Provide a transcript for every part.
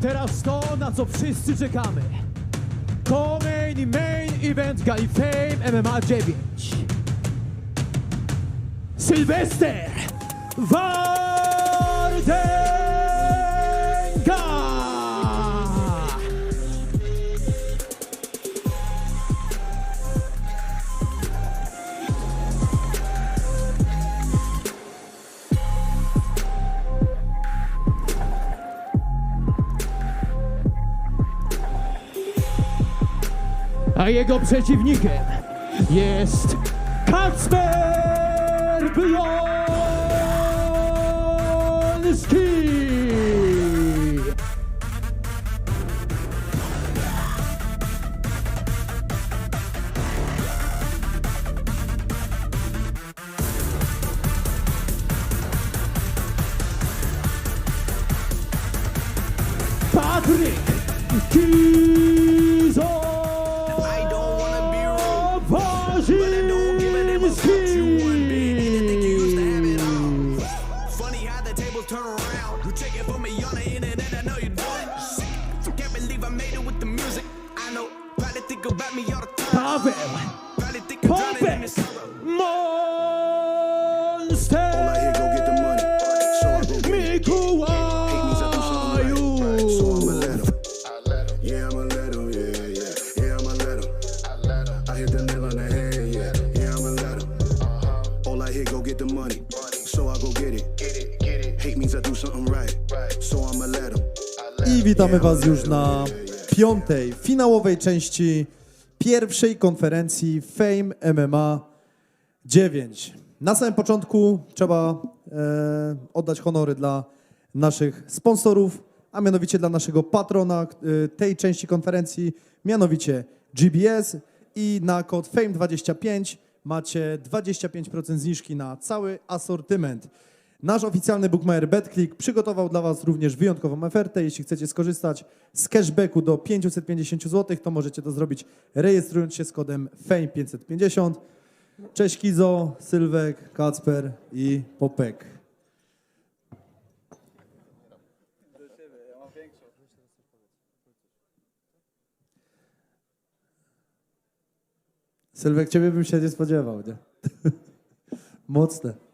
teraz to, na co wszyscy czekamy. To main i main event Gali Fame MMA 9. Sylwester Wardenga! A jego przeciwnikiem jest Kacper Blonski! Witamy Was już na piątej, finałowej części pierwszej konferencji Fame MMA 9. Na samym początku trzeba e, oddać honory dla naszych sponsorów, a mianowicie dla naszego patrona e, tej części konferencji, mianowicie GBS i na kod FAME25 macie 25% zniżki na cały asortyment. Nasz oficjalny bookmaker BetClick przygotował dla Was również wyjątkową ofertę. Jeśli chcecie skorzystać z cashbacku do 550 zł, to możecie to zrobić rejestrując się z kodem FAME550. Cześć Kizo, Sylwek, Kacper i Popek. Sylwek, ciebie bym się nie spodziewał, nie? Mocne.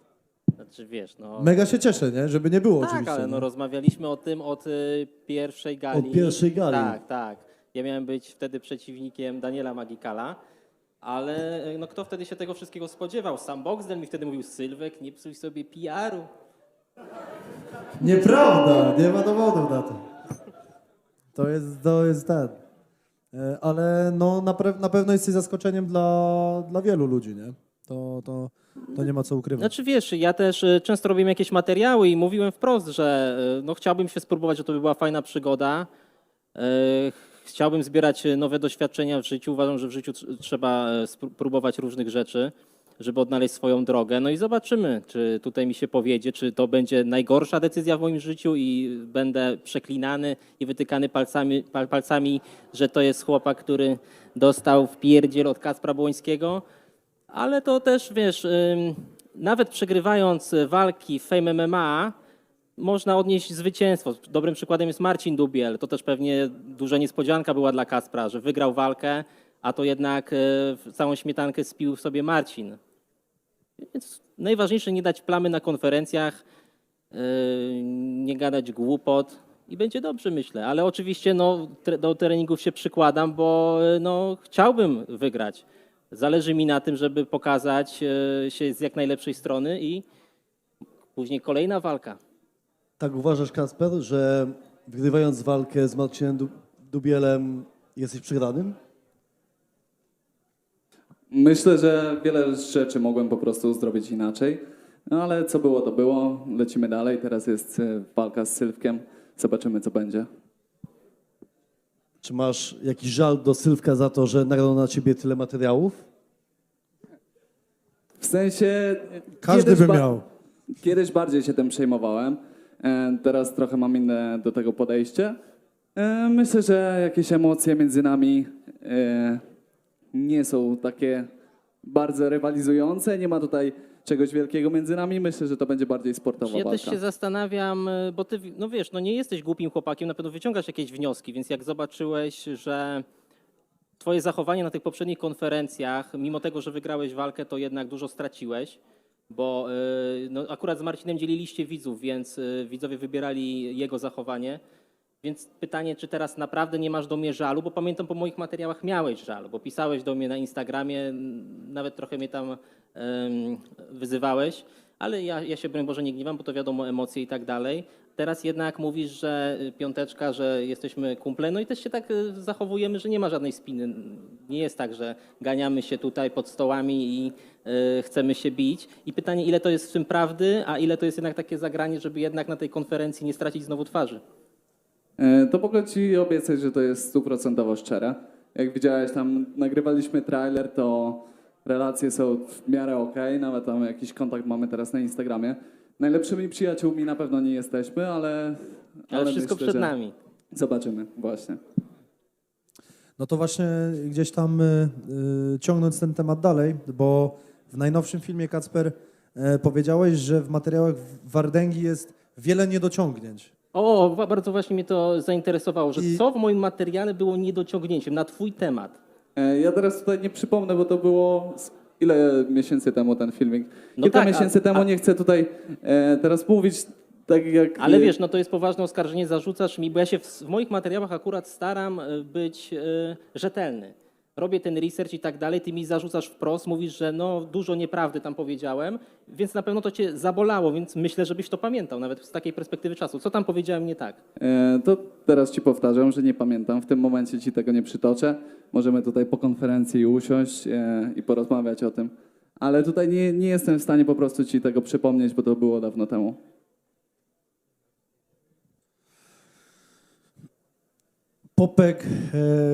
Znaczy wiesz, no. Mega się cieszę, nie? Żeby nie było tak, oczywiście. ale no nie? rozmawialiśmy o tym od y, pierwszej gali. Od pierwszej gali. Tak, tak. Ja miałem być wtedy przeciwnikiem Daniela Magikala, ale y, no kto wtedy się tego wszystkiego spodziewał? Sam Boxdel mi wtedy mówił, Sylwek, nie psuj sobie PR-u. Nieprawda, nie ma dowodów na to. To jest, to jest ten. E, Ale no, na, na pewno jesteś zaskoczeniem dla, dla wielu ludzi, nie? To, to, to nie ma co ukrywać. Znaczy wiesz, ja też y, często robiłem jakieś materiały i mówiłem wprost, że y, no, chciałbym się spróbować, że to by była fajna przygoda. Y, Chciałbym zbierać nowe doświadczenia w życiu. Uważam, że w życiu tr- trzeba y, spró- próbować różnych rzeczy, żeby odnaleźć swoją drogę. No i zobaczymy, czy tutaj mi się powiedzie, czy to będzie najgorsza decyzja w moim życiu i będę przeklinany i wytykany palcami, pal, palcami że to jest chłopak, który dostał w pierdziel od Kacpra Błońskiego. Ale to też, wiesz, nawet przegrywając walki w Fame MMA, można odnieść zwycięstwo. Dobrym przykładem jest Marcin Dubiel. To też pewnie duża niespodzianka była dla Kaspra, że wygrał walkę, a to jednak e, całą śmietankę spił sobie Marcin. Więc najważniejsze nie dać plamy na konferencjach, e, nie gadać głupot i będzie dobrze, myślę. Ale oczywiście no, do treningów się przykładam, bo no, chciałbym wygrać. Zależy mi na tym, żeby pokazać e, się z jak najlepszej strony i później kolejna walka. Tak uważasz, Kasper, że wygrywając walkę z Marcinem Du- Dubielem jesteś przegranym? Myślę, że wiele rzeczy mogłem po prostu zrobić inaczej, no ale co było, to było. Lecimy dalej. Teraz jest e, walka z Sylwkiem. Zobaczymy, co będzie. Czy masz jakiś żal do Sylwka za to, że nagrał na ciebie tyle materiałów? W sensie. Każdy kiedyś by miał. Kiedyś bardziej się tym przejmowałem. E, Teraz trochę mam inne do tego podejście. E, Myślę, że jakieś emocje między nami e, nie są takie bardzo rywalizujące. Nie ma tutaj czegoś wielkiego między nami. Myślę, że to będzie bardziej sportowa Ja walka. też się zastanawiam, y, bo ty, no wiesz, no nie jesteś głupim chłopakiem, na pewno wyciągasz jakieś wnioski, więc jak zobaczyłeś, że twoje zachowanie na tych poprzednich konferencjach, mimo tego, że wygrałeś walkę, to jednak dużo straciłeś, bo y, no, akurat z Marcinem dzieliliście widzów, więc y, widzowie wybierali jego zachowanie. Więc pytanie, czy teraz naprawdę nie masz do mnie żalu, bo pamiętam po moich materiałach miałeś żal, bo pisałeś do mnie na Instagramie, nawet trochę mnie tam wyzywałeś, ale ja, ja się broń Boże nie gniewam, bo to wiadomo emocje i tak dalej. Teraz jednak mówisz, że y, piąteczka, że jesteśmy kumple, no i też się tak y, zachowujemy, że nie ma żadnej spiny. Nie jest tak, że ganiamy się tutaj pod stołami i y, chcemy się bić. I pytanie, ile to jest w tym prawdy, a ile to jest jednak takie zagranie, żeby jednak na tej konferencji nie stracić znowu twarzy. E, To mogę ci obiecać, że to jest stuprocentowo szczere. Jak widziałeś, tam nagrywaliśmy trailer, to relacje są w miarę okej, nawet tam jakiś kontakt mamy teraz na Instagramie. Najlepszymi przyjaciółmi na pewno nie jesteśmy, ale... Ale, wszystko myślę, przed że nami. Zobaczymy, właśnie. No to właśnie gdzieś tam y, y, ciągnąc ten temat dalej, bo w najnowszym filmie Kacper y, powiedziałeś, że w materiałach Wardęgi jest wiele niedociągnięć. O, bardzo właśnie mnie to zainteresowało, że I- co w moim materiale było niedociągnięciem na twój temat. E, Ja teraz tutaj nie przypomnę, bo to było ile miesięcy temu ten filmik. No Kilka tak, a- miesięcy temu, a- nie chcę tutaj e, teraz mówić tak jak... Ale wiesz, no to jest poważne oskarżenie, zarzucasz mi, bo ja się w, w moich materiałach akurat staram y, być y, rzetelny. Robię ten research i tak dalej, ty mi zarzucasz wprost, mówisz, że no dużo nieprawdy tam powiedziałem, więc na pewno to cię zabolało, więc myślę, żebyś to pamiętał, nawet z takiej perspektywy czasu. Co tam powiedziałem nie tak? E, To teraz ci powtarzam, że nie pamiętam. W tym momencie ci tego nie przytoczę. Możemy tutaj po konferencji usiąść e, i porozmawiać o tym. Ale tutaj nie, nie jestem w stanie po prostu ci tego przypomnieć, bo to było dawno temu. Popek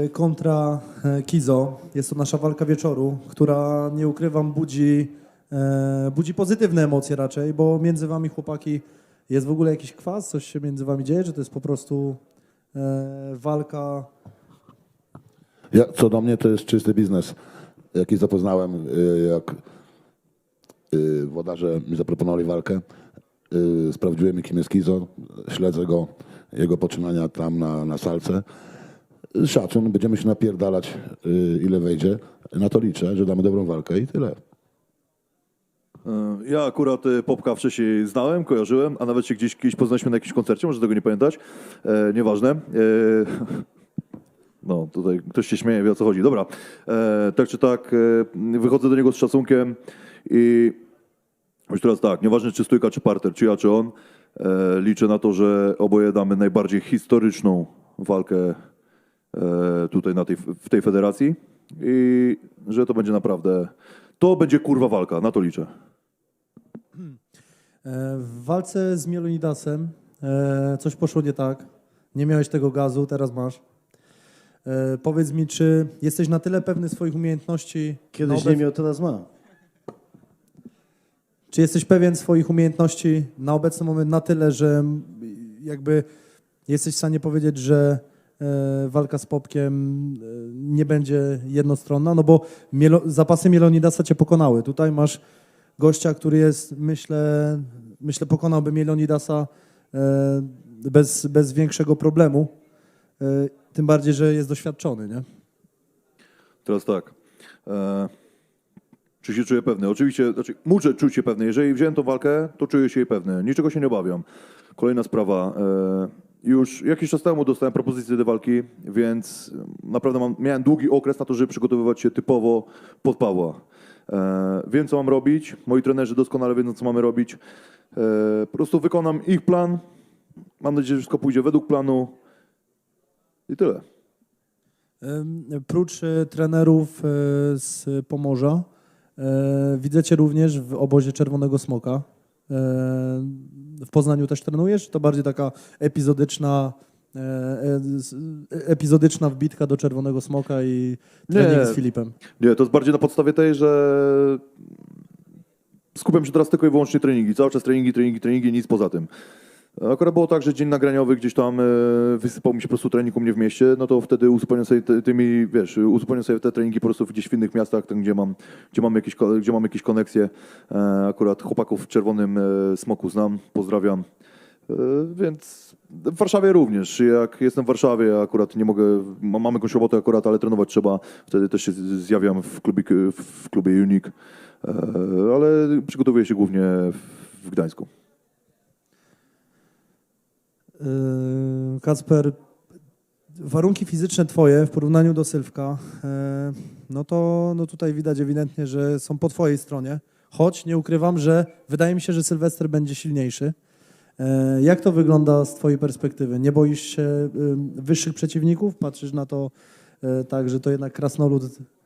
e, kontra e, Kizo. Jest to nasza walka wieczoru, która nie ukrywam budzi, e, budzi pozytywne emocje raczej, bo między wami chłopaki jest w ogóle jakiś kwas, coś się między wami dzieje, czy to jest po prostu walka Ja, co do mnie to jest czysty biznes. Jaki zapoznałem, jak włodarze mi zaproponowali walkę, sprawdziłem kim jest Kizo, śledzę go, jego poczynania tam na, na salce. Szacun, będziemy się napierdalać y, ile wejdzie. Na to liczę, że damy dobrą walkę i tyle. E, Ja akurat e, Popka wcześniej znałem, kojarzyłem, a nawet się gdzieś kiedyś poznaliśmy na jakimś koncercie, może tego nie pamiętać. E, nieważne. E, no, tutaj ktoś się śmieje, wie o co chodzi. Dobra. E, tak czy tak, e, wychodzę do niego z szacunkiem i już teraz tak, nieważne czy stójka, czy parter, czy ja, czy on, e, liczę na to, że oboje damy najbardziej historyczną walkę tutaj na tej, w tej federacji i że to będzie naprawdę, to będzie kurwa walka, na to liczę. E, W walce z Mielonidasem e, coś poszło nie tak. Nie miałeś tego gazu, teraz masz. E, Powiedz mi, czy jesteś na tyle pewny swoich umiejętności? Kiedyś nie miał, teraz ma. Czy jesteś pewien swoich umiejętności na obecny moment na tyle, że jakby jesteś w stanie powiedzieć, że e, walka z Popkiem e, nie będzie jednostronna? No bo mielo, zapasy Mielonidasa cię pokonały. Tutaj masz gościa, który jest, myślę, myślę pokonałby Mielonidasa e, bez, bez większego problemu. E, tym bardziej, że jest doświadczony, nie? Teraz tak. E, czy się czuję pewny? Oczywiście, znaczy, muszę czuć się pewny. Jeżeli wziąłem tą walkę, to czuję się jej pewny. Niczego się nie obawiam. Kolejna sprawa. E, już jakiś czas temu dostałem propozycję do walki, więc naprawdę mam, miałem długi okres na to, żeby przygotowywać się typowo pod Pawła. E, wiem, co mam robić. Moi trenerzy doskonale wiedzą, co mamy robić. E, po prostu wykonam ich plan. Mam nadzieję, że wszystko pójdzie według planu. I tyle. Prócz e, trenerów e, z Pomorza, e, widzę Cię również w obozie Czerwonego Smoka. E, W Poznaniu też trenujesz? To bardziej taka epizodyczna, e, e, epizodyczna wbitka do Czerwonego Smoka i trening Nie. z Filipem. Nie, to jest bardziej na podstawie tej, że skupiam się teraz tylko i wyłącznie treningi. Cały czas treningi, treningi, treningi, nic poza tym. Akurat było tak, że dzień nagraniowy gdzieś tam e, wysypał mi się po prostu trening u mnie w mieście, no to wtedy uzupełniam sobie te, tymi, wiesz, uzupełniam sobie te treningi po prostu gdzieś w innych miastach, tam, gdzie mam, gdzie mam jakieś, gdzie mam jakieś koneksje. E, akurat chłopaków w Czerwonym e, Smoku znam, pozdrawiam. Więc w Warszawie również. Jak jestem w Warszawie, akurat nie mogę, ma- mam jakąś robotę akurat, ale trenować trzeba. Wtedy też się zjawiam w klubie, w klubie Unique, ale przygotowuję się głównie w Gdańsku. Yy, Kacper, warunki fizyczne twoje w porównaniu do Sylwka, yy, no to no tutaj widać ewidentnie, że są po twojej stronie. Choć nie ukrywam, że wydaje mi się, że Sylwester będzie silniejszy. Yy, Jak to wygląda z twojej perspektywy? Nie boisz się wyższych przeciwników? Patrzysz na to tak, że to jednak krasnolud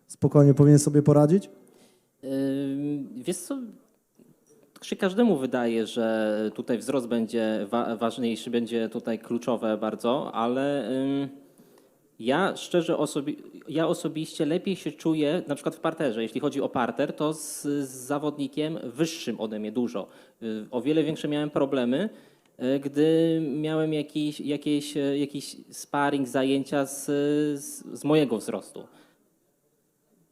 spokojnie powinien sobie poradzić? Wiesz co, się każdemu wydaje, że tutaj wzrost będzie wa- ważniejszy, będzie tutaj kluczowe bardzo, ale ja szczerze osobi- ja osobiście lepiej się czuję na przykład w parterze. Jeśli chodzi o parter, to z, z zawodnikiem wyższym ode mnie dużo. Y, O wiele większe miałem problemy, y, gdy miałem jakiś, jakieś, y, jakiś sparring, zajęcia z, z, z mojego wzrostu.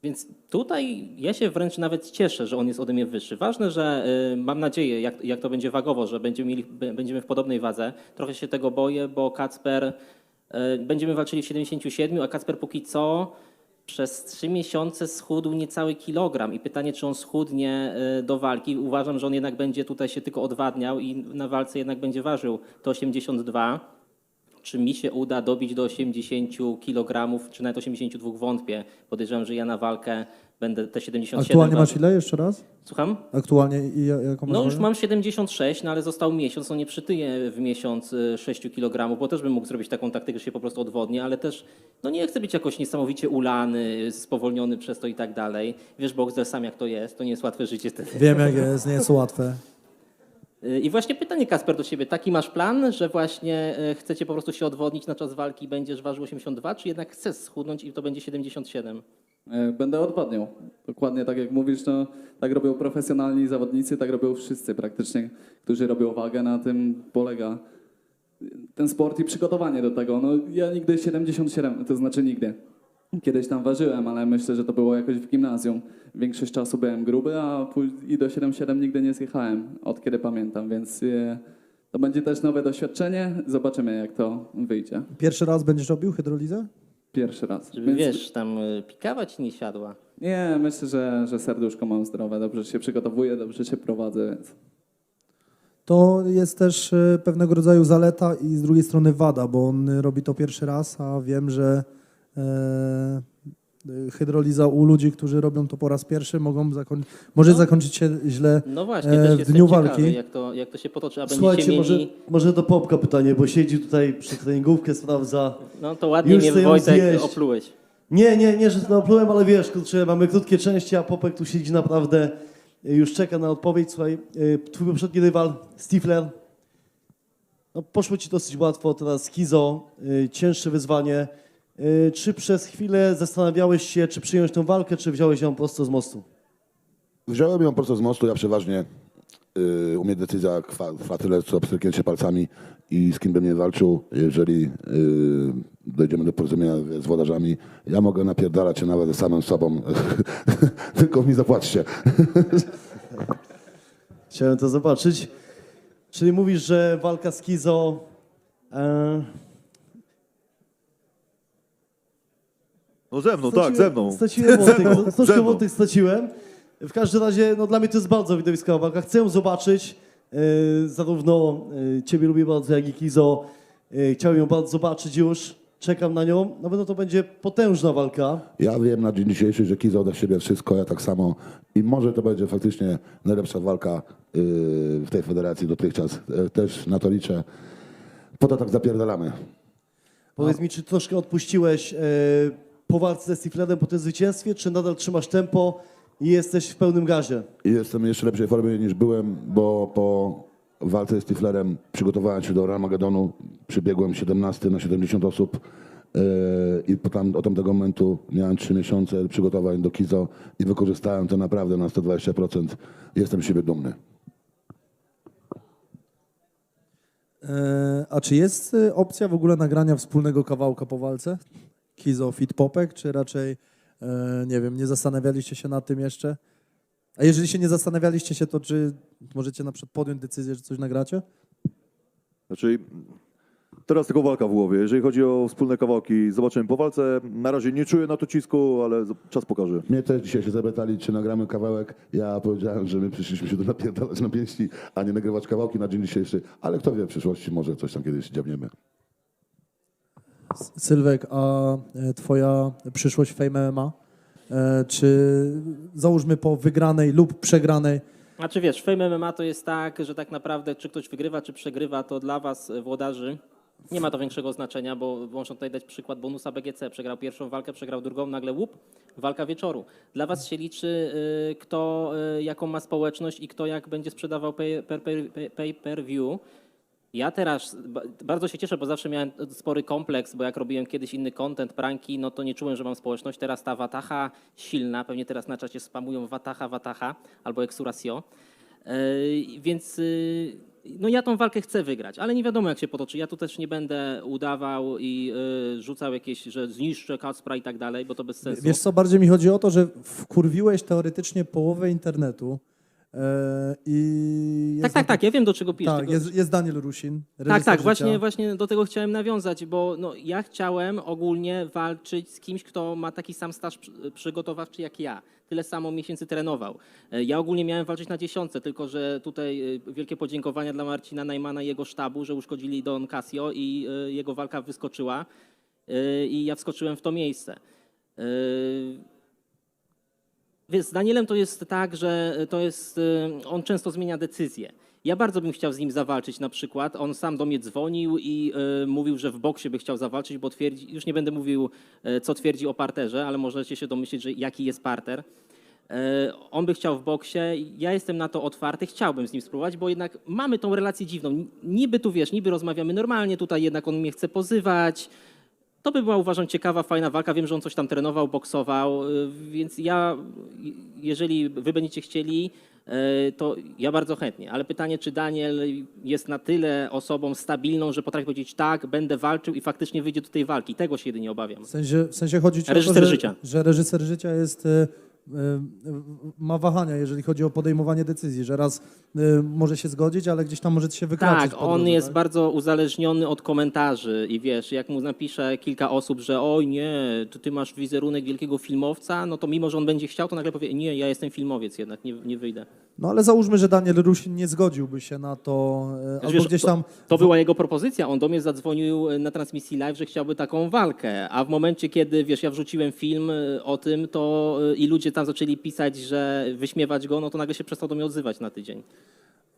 Więc tutaj ja się wręcz nawet cieszę, że on jest ode mnie wyższy. Ważne, że y, mam nadzieję, jak, jak to będzie wagowo, że będziemy, mieli, będziemy w podobnej wadze. Trochę się tego boję, bo Kacper, y, będziemy walczyli w 77, a Kacper póki co przez trzy miesiące schudł niecały kilogram. I pytanie, czy on schudnie y, do walki. Uważam, że on jednak będzie tutaj się tylko odwadniał i na walce jednak będzie ważył to 82 czy mi się uda dobić do 80 kg, czy nawet 82 wątpię. Podejrzewam, że ja na walkę będę te 77 Aktualnie masz ile jeszcze raz? Słucham? Aktualnie i ja- jaką masz No już mam 76, no ale został miesiąc, no nie przytyję w miesiąc y, 6 kg, bo też bym mógł zrobić taką taktykę, że się po prostu odwodnię, ale też no nie chcę być jakoś niesamowicie ulany, spowolniony przez to i tak dalej. Wiesz, Boxer sam jak to jest, to nie jest łatwe życie wtedy. Wiem jak jest, nie jest łatwe. Y, I właśnie pytanie, Kasper, do ciebie. Taki masz plan, że właśnie y, chcecie po prostu się odwodnić na czas walki i będziesz ważył 82, czy jednak chcesz schudnąć i to będzie 77? E, Będę odwadniał. Dokładnie tak jak mówisz, no, tak robią profesjonalni zawodnicy, tak robią wszyscy praktycznie, którzy robią wagę. Na tym polega ten sport i przygotowanie do tego. No, ja nigdy 77, to znaczy nigdy. Kiedyś tam ważyłem, ale myślę, że to było jakoś w gimnazjum. Większość czasu byłem gruby, a i do 77 nigdy nie zjechałem, od kiedy pamiętam, więc e, to będzie też nowe doświadczenie. Zobaczymy, jak to wyjdzie. Pierwszy raz będziesz robił hydrolizę? Pierwszy raz. Żeby, Więc- wiesz, tam y, pikawa ci nie siadła. Nie, myślę, że, że serduszko mam zdrowe, dobrze się przygotowuję, dobrze się prowadzę, więc To jest też e, pewnego rodzaju zaleta i z drugiej strony wada, bo on e, robi to pierwszy raz, a wiem, że e, e, hydroliza u ludzi, którzy robią to po raz pierwszy, mogą może No. zakończyć się źle. No właśnie, E, w dniu ciekawy, walki. Jak, to, jak to się potoczy. A Słuchajcie, będziecie może, mieli... może do Popka pytanie, bo siedzi tutaj przy treningówkę, sprawdza. No to ładnie Już mnie Wojtek zjeść. oplułeś. Nie, nie, nie, że to oplułem, ale wiesz, kurczę, mamy krótkie części, a Popek tu siedzi naprawdę, już czeka na odpowiedź. Słuchaj, y, twój poprzedni rywal, Stifler, no poszło ci dosyć łatwo, teraz Kizo, cięższe wyzwanie. Y, Czy przez chwilę zastanawiałeś się, czy przyjąć tę walkę, czy wziąłeś ją prosto z mostu? Wziąłem ją prosto z mostu, ja przeważnie y, u mnie decyzja trwa, trwa tyle, co pstryknięcie palcami i z kim bym nie walczył, jeżeli y, dojdziemy do porozumienia z włodarzami, ja mogę napierdalać się nawet ze samym sobą, tylko mi zapłaćcie. Chciałem to zobaczyć. Czyli mówisz, że walka z Kizo... E, No ze mną, tak, ze mną. Straciłem Ze wątek, mną, ze troszkę mną. wątek straciłem. W każdym razie, no dla mnie to jest bardzo widowiskowa walka. Chcę ją zobaczyć. E, zarówno e, Ciebie lubię bardzo, jak i Kizo. E, chciałem ją bardzo zobaczyć już. Czekam na nią. Na pewno to będzie potężna walka. Ja wiem na dzień dzisiejszy, że Kiza da siebie wszystko, ja tak samo i może to będzie faktycznie najlepsza walka y, w tej federacji dotychczas. Y, Też na to liczę. Po to tak zapierdalamy. Powiedz mi, czy troszkę odpuściłeś e, po walce ze Stifledem po tym zwycięstwie, czy nadal trzymasz tempo i jesteś w pełnym gazie? Jestem jeszcze lepszej formie niż byłem, bo po walce z Tiflerem przygotowałem się do Ramagedonu. Przybiegłem 17 na 70 osób yy, i po tam, od tamtego momentu miałem 3 miesiące przygotowań do Kizo i wykorzystałem to naprawdę na 120%. Jestem z siebie dumny. E, a czy jest e, opcja w ogóle nagrania wspólnego kawałka po walce? Kizo Fit Popek, czy raczej, e, nie wiem, nie zastanawialiście się nad tym jeszcze? A jeżeli się nie zastanawialiście się, to czy możecie na przykład podjąć decyzję, że coś nagracie? Znaczy, teraz tylko walka w głowie. Jeżeli chodzi o wspólne kawałki, zobaczymy po walce. Na razie nie czuję na to cisku, ale czas pokaże. Mnie też dzisiaj się zapytali, czy nagramy kawałek. Ja powiedziałem, że my przyszliśmy się tu napierdalać na pięści, a nie nagrywać kawałki na dzień dzisiejszy. Ale kto wie, w przyszłości może coś tam kiedyś dziabniemy. Sylwek, a e, twoja przyszłość w Fame MMA? E, Czy załóżmy po wygranej lub przegranej, Znaczy wiesz, Fame MMA to jest tak, że tak naprawdę czy ktoś wygrywa, czy przegrywa, to dla was, e, włodarzy, nie ma to większego znaczenia, bo można tutaj dać przykład bonusa BGC. Przegrał pierwszą walkę, przegrał drugą, nagle łup, walka wieczoru. Dla was się liczy, kto jaką ma społeczność i kto jak będzie sprzedawał pay, pay, pay per view. Ja teraz ba- bardzo się cieszę, bo zawsze miałem spory kompleks, bo jak robiłem kiedyś inny content, pranki, no to nie czułem, że mam społeczność. Teraz ta Wataha silna, pewnie teraz na czacie spamują Wataha, Wataha albo Exurasio. Yy, Więc yy, no ja tą walkę chcę wygrać, ale nie wiadomo jak się potoczy. Ja tu też nie będę udawał i yy, rzucał jakieś, że zniszczę Kacpra i tak dalej, bo to bez sensu. Wiesz co, bardziej mi chodzi o to, że wkurwiłeś teoretycznie połowę internetu i... tak, tak, tak, ja wiem do czego pijesz. Tak, jest, jest Daniel Rusin, Tak, tak, życia. właśnie, właśnie do tego chciałem nawiązać, bo no, ja chciałem ogólnie walczyć z kimś, kto ma taki sam staż przy- przygotowawczy jak ja. Tyle samo miesięcy trenował. E, Ja ogólnie miałem walczyć na dziesiątce, tylko że tutaj e, wielkie podziękowania dla Marcina Najmana i jego sztabu, że uszkodzili Don Casio i e, jego walka wyskoczyła e, i ja wskoczyłem w to miejsce. E, Wiesz, z Danielem to jest tak, że to jest, y, on często zmienia decyzje. Ja bardzo bym chciał z nim zawalczyć na przykład. On sam do mnie dzwonił i y, mówił, że w boksie by chciał zawalczyć, bo twierdzi, już nie będę mówił, y, co twierdzi o parterze, ale możecie się domyślić, że jaki jest parter. Y, on by chciał w boksie, ja jestem na to otwarty, chciałbym z nim spróbować, bo jednak mamy tą relację dziwną. Niby tu wiesz, niby rozmawiamy normalnie, tutaj jednak on mnie chce pozywać. To by była, uważam, ciekawa, fajna walka. Wiem, że on coś tam trenował, boksował, y, więc ja, y, jeżeli wy będziecie chcieli, y, to ja bardzo chętnie. Ale pytanie, czy Daniel jest na tyle osobą stabilną, że potrafi powiedzieć tak, będę walczył i faktycznie wyjdzie do tej walki. Tego się jedynie obawiam. W sensie, w sensie chodzi ci o to, że, życia. że reżyser życia jest, e, ma wahania, jeżeli chodzi o podejmowanie decyzji, że raz e, może się zgodzić, ale gdzieś tam może się wykraczać Tak, on jest tak? bardzo uzależniony od komentarzy i wiesz, jak mu napisze kilka osób, że oj nie, to ty masz wizerunek wielkiego filmowca, no to mimo, że on będzie chciał, to nagle powie, nie, ja jestem filmowiec jednak, nie, nie wyjdę. No ale załóżmy, że Daniel Rusin nie zgodziłby się na to, e, albo Wiesz, gdzieś to- tam... To była jego propozycja. On do mnie zadzwonił na transmisji live, że chciałby taką walkę. A w momencie, kiedy wiesz, ja wrzuciłem film y, o tym, to y, i ludzie tam zaczęli pisać, że wyśmiewać go, no to nagle się przestał do mnie odzywać na tydzień.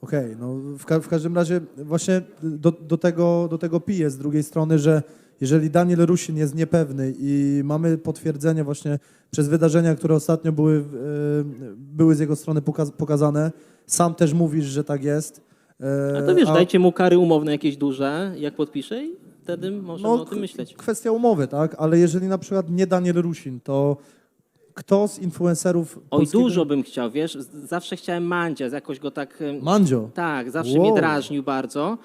Okej, no w, ka- w każdym razie właśnie do, do, tego, do tego piję z drugiej strony, że jeżeli Daniel Rusin jest niepewny i mamy potwierdzenie właśnie przez wydarzenia, które ostatnio były, e, były z jego strony pokaz- pokazane, sam też mówisz, że tak jest. e, A to wiesz, a- dajcie mu kary umowne jakieś duże, jak podpisze i wtedy możemy o tym myśleć. Kwestia umowy, tak? Ale jeżeli na przykład nie Daniel Rusin, to kto z influencerów Oj, polskiego- dużo bym chciał, wiesz, zawsze chciałem Mandzia, jakoś go tak... Mandzio. Tak, zawsze Wow. mnie drażnił bardzo,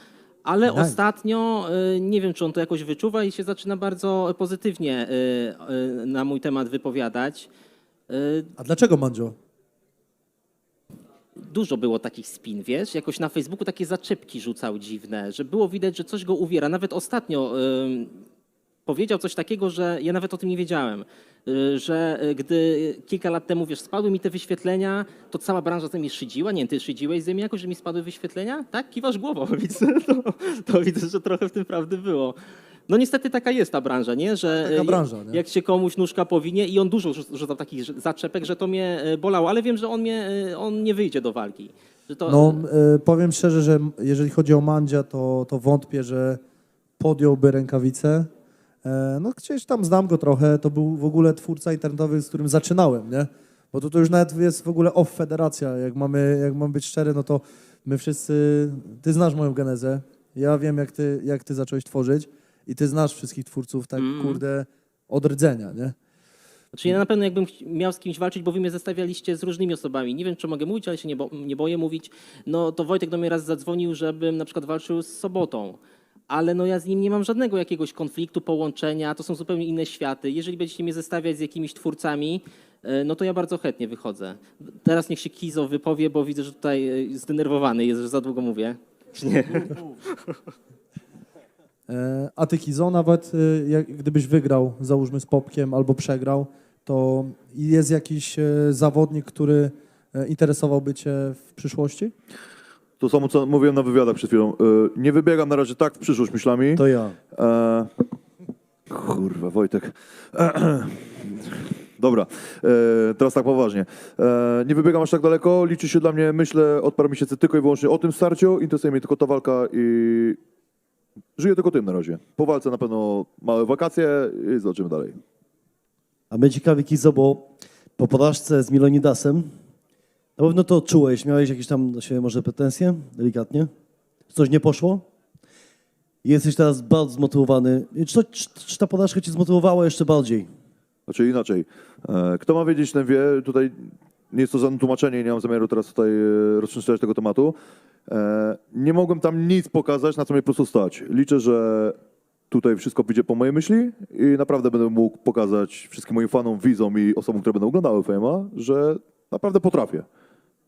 ale Nice. ostatnio y, nie wiem, czy on to jakoś wyczuwa i się zaczyna bardzo pozytywnie y, y, na mój temat wypowiadać. Y, A dlaczego Mandzio? Dużo było takich spin, wiesz? Jakoś na Facebooku takie zaczepki rzucał dziwne, że było widać, że coś go uwiera. Nawet ostatnio ym, powiedział coś takiego, że ja nawet o tym nie wiedziałem, y, że y, gdy kilka lat temu, wiesz, spadły mi te wyświetlenia, to cała branża ze mnie szydziła. Nie wiem, ty szydziłeś ze mnie jakoś, że mi spadły wyświetlenia? Tak? Kiwasz głową, widzę. To, to widzę, że trochę w tym prawdy było. No niestety taka jest ta branża, nie? Że Taka y, branża, nie? jak się komuś nóżka powinie i on dużo rzu- rzucał takich zaczepek, że to mnie bolało, ale wiem, że on, mnie, on nie wyjdzie do walki. To, No, powiem szczerze, że jeżeli chodzi o Mandzia, to, to wątpię, że podjąłby rękawice. E, No, gdzieś tam znam go trochę. To był w ogóle twórca internetowy, z którym zaczynałem, nie? Bo to, to już nawet jest w ogóle off federacja. Jak mamy, jak mam być szczery, no to my wszyscy. Ty znasz moją genezę. Ja wiem, jak ty, jak ty zacząłeś tworzyć. I ty znasz wszystkich twórców, tak Mm. kurde, od rdzenia, nie? Znaczy ja na pewno jakbym miał z kimś walczyć, bo wy mnie zestawialiście z różnymi osobami. Nie wiem, czy mogę mówić, ale się nie, bo, nie boję mówić. No to Wojtek do mnie raz zadzwonił, żebym na przykład walczył z Sobotą. Ale no ja z nim nie mam żadnego jakiegoś konfliktu, połączenia, to są zupełnie inne światy. Jeżeli będziecie mnie zestawiać z jakimiś twórcami, e, no to ja bardzo chętnie wychodzę. Teraz niech się Kizo wypowie, bo widzę, że tutaj e, zdenerwowany jest, że za długo mówię. Czy nie? E, A ty Kizo, nawet jak, gdybyś wygrał, załóżmy z Popkiem, albo przegrał, to jest jakiś zawodnik, który interesowałby cię w przyszłości? To samo, co mówiłem na wywiadach przed chwilą. E, Nie wybiegam na razie tak w przyszłość myślami. To ja. E, kurwa, Wojtek. Dobra, e, teraz tak poważnie. E, nie wybiegam aż tak daleko. Liczy się dla mnie, myślę, od paru miesięcy tylko i wyłącznie o tym starciu. Interesuje mnie tylko ta walka i żyję tylko tym na razie. Po walce na pewno małe wakacje i zobaczymy dalej. A mnie ciekawi, Kizo, bo po porażce z Milonidasem na pewno to odczułeś. Miałeś jakieś tam do siebie może pretensje, delikatnie? Coś nie poszło? Jesteś teraz bardzo zmotywowany. Czy, to, czy, czy ta porażka cię zmotywowała jeszcze bardziej? Znaczy inaczej. E, Kto ma wiedzieć, ten wie. Tutaj nie jest to żadne tłumaczenie nie mam zamiaru teraz tutaj e, rozszerzać tego tematu. E, Nie mogłem tam nic pokazać, na co mnie po prostu stać. Liczę, że tutaj wszystko pójdzie po mojej myśli i naprawdę będę mógł pokazać wszystkim moim fanom, widzom i osobom, które będą oglądały Fejma, że naprawdę potrafię.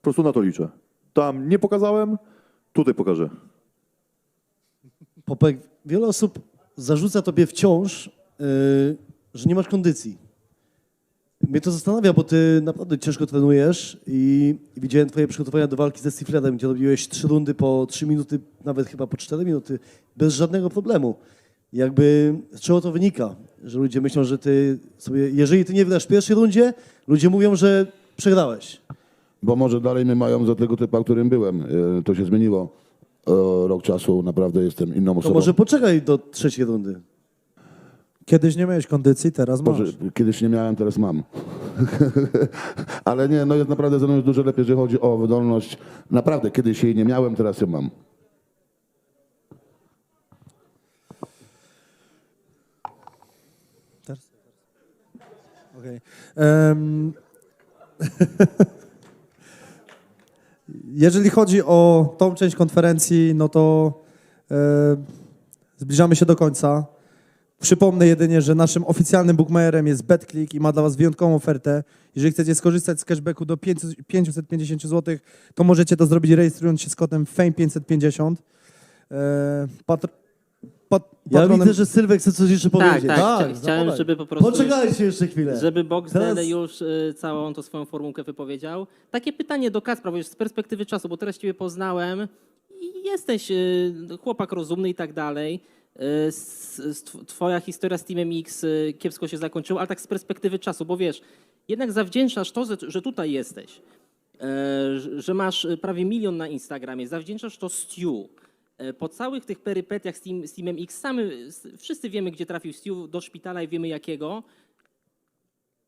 Po prostu na to liczę. Tam nie pokazałem, tutaj pokażę. Popek, wiele osób zarzuca tobie wciąż, yy, że nie masz kondycji. Mnie to zastanawia, bo ty naprawdę ciężko trenujesz i, widziałem twoje przygotowania do walki ze Stiflerem, gdzie robiłeś trzy rundy po trzy minuty, nawet chyba po cztery minuty, bez żadnego problemu. Jakby z czego to wynika? Że ludzie myślą, że ty sobie, jeżeli ty nie wygrasz w pierwszej rundzie, ludzie mówią, że przegrałeś. Bo może dalej mnie mają za tego typa, którym byłem. E, To się zmieniło. O rok czasu naprawdę jestem inną To osobą. może poczekaj do trzeciej rundy. Kiedyś nie miałeś kondycji, teraz masz. Boże, kiedyś nie miałem, teraz mam. Ale nie, no jest naprawdę ze mną jest dużo lepiej, jeżeli chodzi o wydolność. Naprawdę, kiedyś jej nie miałem, teraz ją mam. Teraz? Okej. Em, Jeżeli chodzi o tą część konferencji, no to e, zbliżamy się do końca. Przypomnę jedynie, że naszym oficjalnym bookmakerem jest BetClick i ma dla Was wyjątkową ofertę. Jeżeli chcecie skorzystać z cashbacku do 500 550 zł, to możecie to zrobić rejestrując się z kodem FAME550. E, patr- pat- Ja patronem- widzę, że Sylwek chce coś jeszcze Tak, powiedzieć. tak. Tak, chcia- Chciałem, zapalaj. żeby po prostu... Poczekajcie jeszcze chwilę. Żeby Boxdel Teraz- już y, całą tą swoją formułkę wypowiedział. Takie pytanie do Kacpra, bo już z perspektywy czasu, bo teraz Ciebie poznałem i jesteś y, chłopak rozumny i tak dalej. Y, s- s- tw- Twoja historia z Teamem X y, kiepsko się zakończyła, ale tak z perspektywy czasu, bo wiesz, jednak zawdzięczasz to, że- że tutaj jesteś, e, że- masz y, prawie milion na Instagramie, zawdzięczasz to Stu. E, Po całych tych perypetiach z, team, z Teamem X, wszyscy wiemy, gdzie trafił Stu, do szpitala i wiemy jakiego.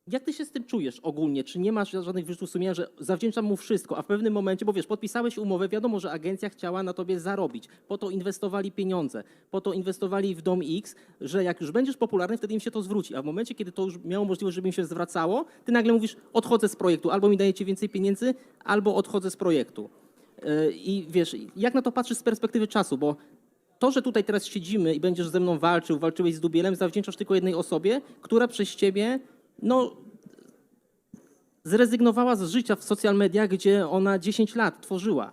Jak ty się z tym czujesz ogólnie? Czy nie masz żadnych wyrzutów sumienia, że zawdzięczam mu wszystko, a w pewnym momencie, bo wiesz, podpisałeś umowę, wiadomo, że agencja chciała na tobie zarobić, po to inwestowali pieniądze, po to inwestowali w Dom X, że jak już będziesz popularny, wtedy im się to zwróci, a w momencie, kiedy to już miało możliwość, żeby im się zwracało, ty nagle mówisz, odchodzę z projektu, albo mi dajecie więcej pieniędzy, albo odchodzę z projektu. Yy, I wiesz, jak na to patrzysz z perspektywy czasu, bo to, że tutaj teraz siedzimy i będziesz ze mną walczył, walczyłeś z Dubielem, zawdzięczasz tylko jednej osobie, która przez ciebie, no, zrezygnowała z życia w social mediach, gdzie ona 10 lat tworzyła.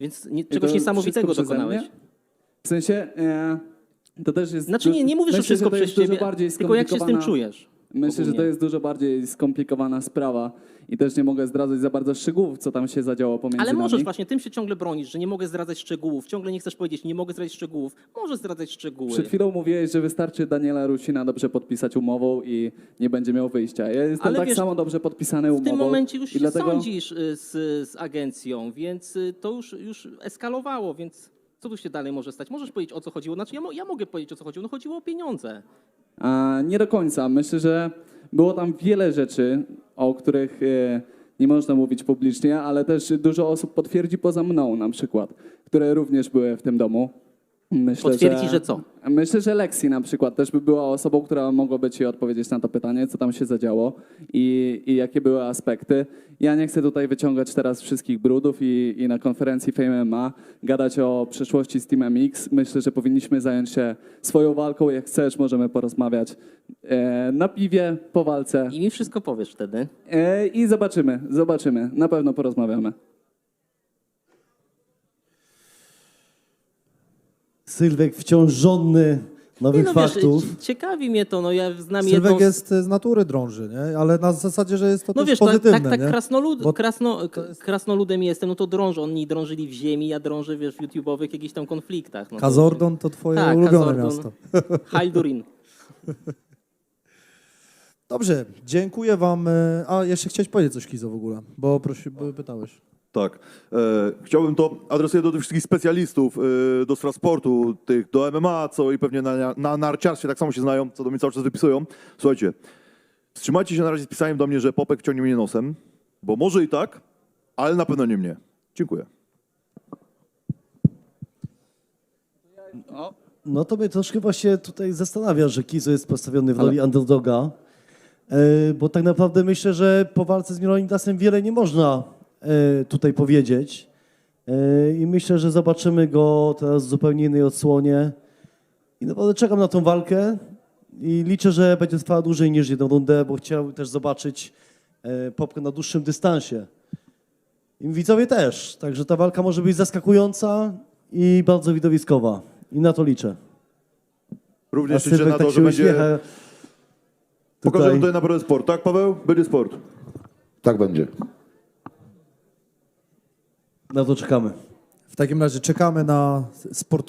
Więc nie, czegoś niesamowitego dokonałeś. mnie? W sensie, e, to też jest... Znaczy nie, nie mówisz, że wszystko przez ciebie, bardziej tylko jak się z tym czujesz. Myślę, że to jest dużo bardziej skomplikowana sprawa i też nie mogę zdradzać za bardzo szczegółów, co tam się zadziało pomiędzy Ale możesz nami. właśnie, tym się ciągle bronisz, że nie mogę zdradzać szczegółów. Ciągle nie chcesz powiedzieć, nie mogę zdradzić szczegółów. Możesz zdradzać szczegóły. Przed chwilą mówiłeś, że wystarczy Daniela Rusina dobrze podpisać umową i nie będzie miał wyjścia. Ja jestem Ale tak wiesz, samo dobrze podpisany W umową. tym momencie już i się dlatego... sądzisz y, z, z agencją, więc y, to już, już eskalowało, więc co tu się dalej może stać? Możesz powiedzieć, o co chodziło. Znaczy, ja, mo- ja mogę powiedzieć, o co chodziło. No chodziło o pieniądze. Nie do końca. Myślę, że było tam wiele rzeczy, o których e, nie można mówić publicznie, ale też dużo osób potwierdzi poza mną na przykład, które również były w tym domu. Myślę, Potwierdzi, że co? Myślę, że Lexi na przykład też by była osobą, która mogłaby ci odpowiedzieć na to pytanie, co tam się zadziało i, i jakie były aspekty. Ja nie chcę tutaj wyciągać teraz wszystkich brudów i, i na konferencji Fame MMA gadać o przeszłości z Teamem X. Myślę, że powinniśmy zająć się swoją walką. Jak chcesz, możemy porozmawiać e, na piwie, po walce I mi wszystko powiesz wtedy. e, i zobaczymy, zobaczymy. Na pewno porozmawiamy. Sylwek wciąż żonny Nie, nowych no wiesz, faktów. c- ciekawi mnie to, no ja znam Sylwek jedną... jest z natury drąży, nie? Ale na zasadzie, że jest to No też wiesz, tak, pozytywne, tak, tak nie? krasnolud, Bo- krasno, krasnoludem jestem, no to drążę. Oni drążyli w ziemi, ja drążę, wiesz, w YouTube'owych jakichś tam konfliktach. No Kazordon to twoje Tak, ulubione Kazordon. miasto. Haldurin. Dobrze, dziękuję wam. e, A, jeszcze chciałeś powiedzieć coś, Kizo, w ogóle, bo prosi, bo pytałeś. Tak. E, chciałbym to adresuję do tych wszystkich specjalistów e, do spraw sportu, tych do MMA, co i pewnie na, na narciarstwie tak samo się znają, co do mnie cały czas wypisują. Słuchajcie, wstrzymajcie się na razie z pisaniem do mnie, że Popek wciągnie mnie nosem, bo może i tak, ale na pewno nie mnie. Dziękuję. No to mnie troszkę właśnie tutaj zastanawia, że Kizo jest postawiony w Ale- roli underdoga, e, bo tak naprawdę myślę, że po walce z Mirolintasem wiele nie można tutaj powiedzieć E, i myślę, że zobaczymy go teraz w zupełnie innej odsłonie i naprawdę czekam na tą walkę i liczę, że będzie trwała dłużej niż jedną rundę, bo chciałbym też zobaczyć e, Popkę na dłuższym dystansie. I widzowie też, także ta walka może być zaskakująca i bardzo widowiskowa i na to liczę. Również liczę na tak to, się że będzie... uśmiecha. Pokażemy tutaj naprawdę sport, tak Paweł? Będzie sport. Tak będzie. Na to czekamy. W takim razie czekamy na sportowe.